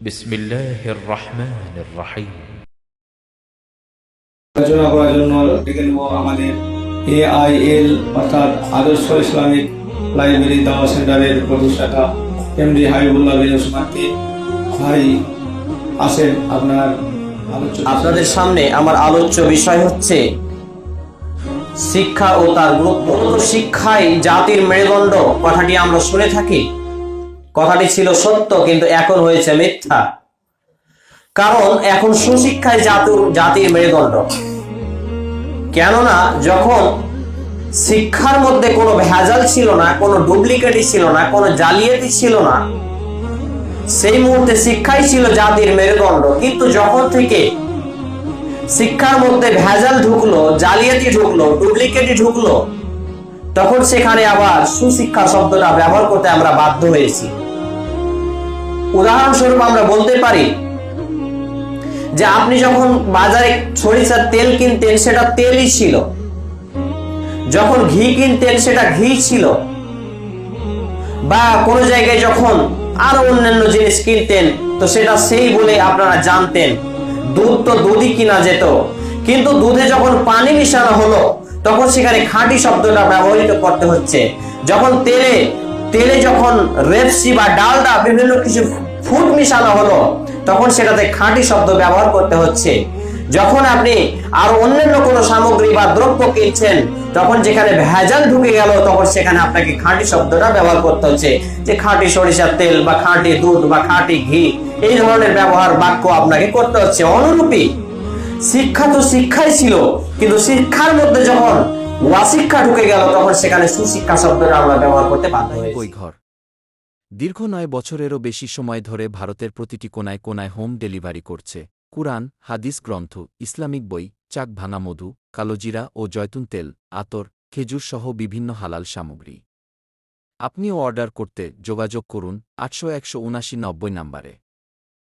بسم الله الرحمن الرحيم আলোচনা করার জন্য ডেকে নেব আমাদের এআইএল অর্থাৎ আদর্শ ইসলামিক লাইব্রেরি দাওয়া সেন্টারের প্রতিষ্ঠাতা এমডি হাবিবুল্লাহ বিন ওসমানকে ভাই আসেন আপনার আলোচনা আপনাদের সামনে আমার আলোচ্য বিষয় হচ্ছে শিক্ষা ও তার গুরুত্ব শিক্ষাই জাতির মেরুদণ্ড কথাটি আমরা শুনে থাকি কথাটি ছিল সত্য, কিন্তু এখন হয়েছে মিথ্যা। কারণ এখন সুশিক্ষায় জাতির জাতির মেরুদণ্ড। কেননা যখন শিক্ষার মধ্যে কোনো ভেজাল ছিল না, কোনো ডুপ্লিকেটই ছিল না, কোনো জালিয়াতি ছিল না, সেই মুহূর্তে শিক্ষাই ছিল জাতির মেরুদণ্ড। কিন্তু যখন থেকে শিক্ষার মধ্যে ভেজাল ঢুকলো, জালিয়াতি ঢুকলো, ডুপ্লিকেটই ঢুকলো তখন সেখানে আবার সুশিক্ষা শব্দটা ব্যবহার করতে আমরা বাধ্য হয়েছি। উদাহরণস্বরূপ আমরা বলতে পারি যে আপনি যখন বাজারে সরিষার তেল কিনতেন, সেটা তেলই ছিল। যখন ঘি কিনতেন, সেটা ঘি ছিল। বা কোনো জায়গায় যখন আরও অন্যান্য জিনিস কিনতেন, তো সেটা সেই বলে আপনারা জানতেন, দুধ তো দুধই কিনা যেত। কিন্তু দুধে যখন পানি মিশানো হলো তখন সেখানে খাঁটি শব্দটা ব্যবহৃত করতে হচ্ছে। যখন তেলে তেলে যখন রেপসি বা ডালটা বিভিন্ন কিছু ফুট মিশানো হলো, তখন সেটাতে খাঁটি শব্দ ব্যবহার করতে হচ্ছে। যখন আপনি আর অন্যান্য কোনো সামগ্রী বা দ্রব্য কিনছেন, তখন যেখানে ভেজাল ঢুকে গেল, তখন সেখানে আপনাকে খাঁটি শব্দটা ব্যবহার করতে হচ্ছে। যে খাঁটি সরিষার তেল বা খাঁটি দুধ বা খাঁটি ঘি, এই ধরনের ব্যবহার বাক্য আপনাকে করতে হচ্ছে। অনুরূপী শিক্ষা তো শিক্ষাই ছিল, কিন্তু শিক্ষার মধ্যে যখন ওয়াশিক্ষা ঢুকে গেল, তখন সেখানে সুশিক্ষা শব্দটা আমরা ব্যবহার করতে বাধ্য বইঘর দীর্ঘ নয় বছরেরও বেশি সময় ধরে ভারতের প্রতিটি কোনায় কোনায় হোম ডেলিভারি করছে। কুরআন, হাদিস গ্রন্থ, ইসলামিক বই চাক ভাঙা মধু, কালোজিরা ও জয়তুন তেল, আতর, খেজুর সহ বিভিন্ন হালাল সামগ্রী। আপনিও অর্ডার করতে যোগাযোগ করুন আটশো একশো উনাশি নব্বই নাম্বারে।